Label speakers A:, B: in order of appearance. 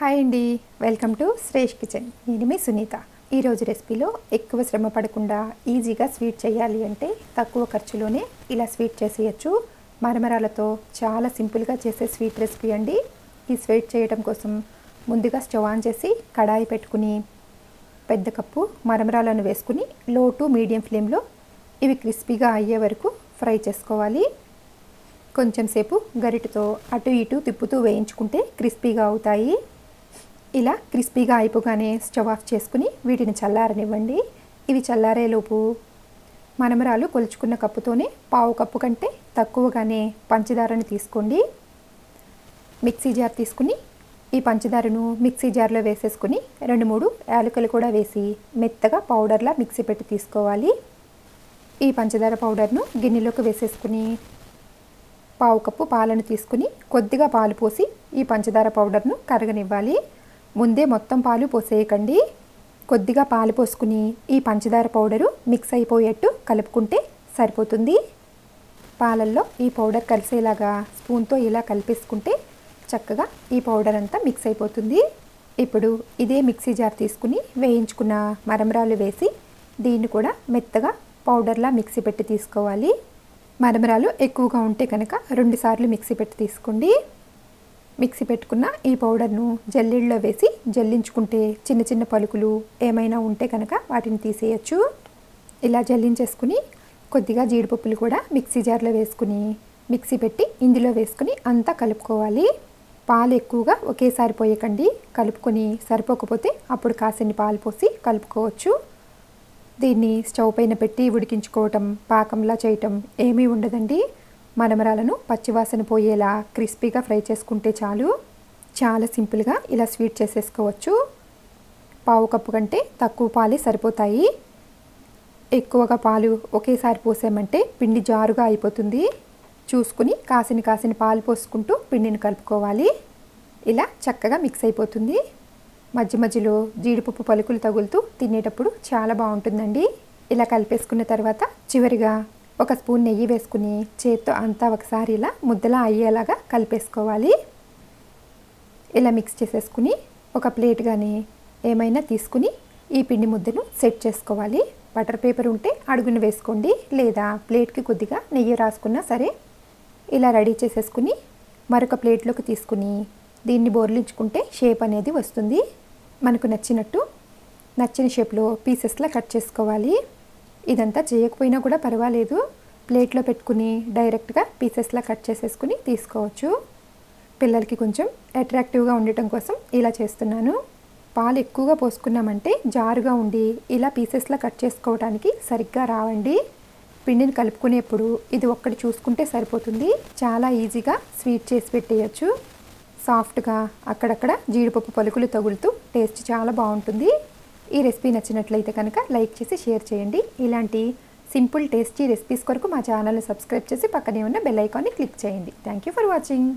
A: Hi అండి. Welcome to Shresh kitchen. నేను మీ సునీత. ఈరోజు రెసిపీలో ఎక్కువ శ్రమ పడకుండా ఈజీగా స్వీట్ చేయాలి అంటే తక్కువ ఖర్చులోనే ఇలా స్వీట్ చేసేయచ్చు. మరమరాలతో చాలా సింపుల్గా చేసే స్వీట్ రెసిపీ అండి. ఈ స్వీట్ చేయడం కోసం ముందుగా స్టవ్ ఆన్ చేసి కడాయి పెట్టుకుని పెద్ద కప్పు మరమరాలను వేసుకుని లో టు మీడియం ఫ్లేమ్లో ఇవి క్రిస్పీగా అయ్యే వరకు ఫ్రై చేసుకోవాలి. కొంచెం సేపు గరిటతో అటు ఇటు తిప్పుతూ వేయించుకుంటే క్రిస్పీగా అవుతాయి. ఇలా క్రిస్పీగా అయిపోగానే స్టవ్ ఆఫ్ చేసుకుని వీటిని చల్లారనివ్వండి. ఇవి చల్లారేలోపు మనమరాలు కొలుచుకున్న కప్పుతోనే పావు కప్పు కంటే తక్కువగానే పంచదారని తీసుకోండి. మిక్సీ జార్ తీసుకుని ఈ పంచదారను మిక్సీ జార్లో వేసేసుకుని రెండు మూడు యాలకులు కూడా వేసి మెత్తగా పౌడర్లా మిక్సీ పెట్టి తీసుకోవాలి. ఈ పంచదార పౌడర్ను గిన్నెలోకి వేసేసుకుని పావు కప్పు పాలను తీసుకుని కొద్దిగా పాలు పోసి ఈ పంచదార పౌడర్ను కరగనివ్వాలి. ముందే మొత్తం పాలు పోసేయకండి. కొద్దిగా పాలు పోసుకుని ఈ పంచదార పౌడరు మిక్స్ అయిపోయేట్టు కలుపుకుంటే సరిపోతుంది. పాలల్లో ఈ పౌడర్ కలిసేలాగా స్పూన్తో ఇలా కలిపేసుకుంటే చక్కగా ఈ పౌడర్ అంతా మిక్స్ అయిపోతుంది. ఇప్పుడు ఇదే మిక్సీ జార్ తీసుకుని వేయించుకున్న మరమరాలు వేసి దీన్ని కూడా మెత్తగా పౌడర్లా మిక్సీ పెట్టి తీసుకోవాలి. మరమరాలు ఎక్కువగా ఉంటే కనుక రెండుసార్లు మిక్సీ పెట్టి తీసుకోండి. మిక్సీ పెట్టుకున్న ఈ పౌడర్ను జల్లీల్లో వేసి జల్లించుకుంటే చిన్న చిన్న పలుకులు ఏమైనా ఉంటే కనుక వాటిని తీసేయచ్చు. ఇలా జల్లించేసుకుని కొద్దిగా జీడిపప్పులు కూడా మిక్సీ జార్లో వేసుకుని మిక్సీ పెట్టి ఇందులో వేసుకుని అంతా కలుపుకోవాలి. పాలు ఎక్కువగా ఒకేసారి పోయకండి. కలుపుకొని సరిపోకపోతే అప్పుడు కాసిన్ని పాలు పోసి కలుపుకోవచ్చు. దీన్ని స్టవ్ పైన పెట్టి ఉడికించుకోవటం పాకంలా చేయటం ఏమీ ఉండదండి. మనమరాలను పచ్చివాసన పోయేలా క్రిస్పీగా ఫ్రై చేసుకుంటే చాలు. చాలా సింపుల్గా ఇలా స్వీట్ చేసేసుకోవచ్చు. పావు కప్పు కంటే తక్కువ పాలే సరిపోతాయి. ఎక్కువగా పాలు ఒకేసారి పోసామంటే పిండి జారుగా అయిపోతుంది. చూసుకుని కాసిన కాసిన పాలు పోసుకుంటూ పిండిని కలుపుకోవాలి. ఇలా చక్కగా మిక్స్ అయిపోతుంది. మధ్య మధ్యలో జీడిపప్పు పలుకులు తగులుతూ తినేటప్పుడు చాలా బాగుంటుందండి. ఇలా కలిపేసుకున్న తర్వాత చివరిగా ఒక స్పూన్ నెయ్యి వేసుకుని చేత్తో అంతా ఒకసారి ఇలా ముద్దలా అయ్యేలాగా కలిపేసుకోవాలి. ఇలా మిక్స్ చేసేసుకుని ఒక ప్లేట్ కానీ ఏమైనా తీసుకుని ఈ పిండి ముద్దను సెట్ చేసుకోవాలి. బటర్ పేపర్ ఉంటే అడుగున వేసుకోండి లేదా ప్లేట్కి కొద్దిగా నెయ్యి రాసుకున్నా సరే ఇలా రెడీ చేసేసుకుని మరొక ప్లేట్లోకి తీసుకుని దీన్ని బోర్లించుకుంటే షేప్ అనేది వస్తుంది. మనకు నచ్చినట్టు నచ్చిన షేప్లో పీసెస్లా కట్ చేసుకోవాలి. ఇదంతా చేయకపోయినా కూడా పర్వాలేదు. ప్లేట్లో పెట్టుకుని డైరెక్ట్గా పీసెస్లా కట్ చేసేసుకుని తీసుకోవచ్చు. పిల్లలకి కొంచెం అట్రాక్టివ్గా ఉండటం కోసం ఇలా చేస్తున్నాను. పాలు ఎక్కువగా పోసుకున్నామంటే జారుగా ఉండి ఇలా పీసెస్లా కట్ చేసుకోవడానికి సరిగ్గా రావండి. పిండిని కలుపుకునేప్పుడు ఇది ఒక్కటి చూసుకుంటే సరిపోతుంది. చాలా ఈజీగా స్వీట్ చేసి పెట్టేయచ్చు. సాఫ్ట్గా అక్కడక్కడ జీడిపప్పు పలుకులు తగులుతూ టేస్ట్ చాలా బాగుంటుంది. ఈ రెసిపీ నచ్చినట్లయితే కనుక లైక్ చేసి షేర్ చేయండి. ఇలాంటి సింపుల్ టేస్టీ రెసిపీస్ కొరకు మా ఛానల్ని సబ్స్క్రైబ్ చేసి పక్కనే ఉన్న బెల్ ఐకాన్ని క్లిక్ చేయండి. Thank you for watching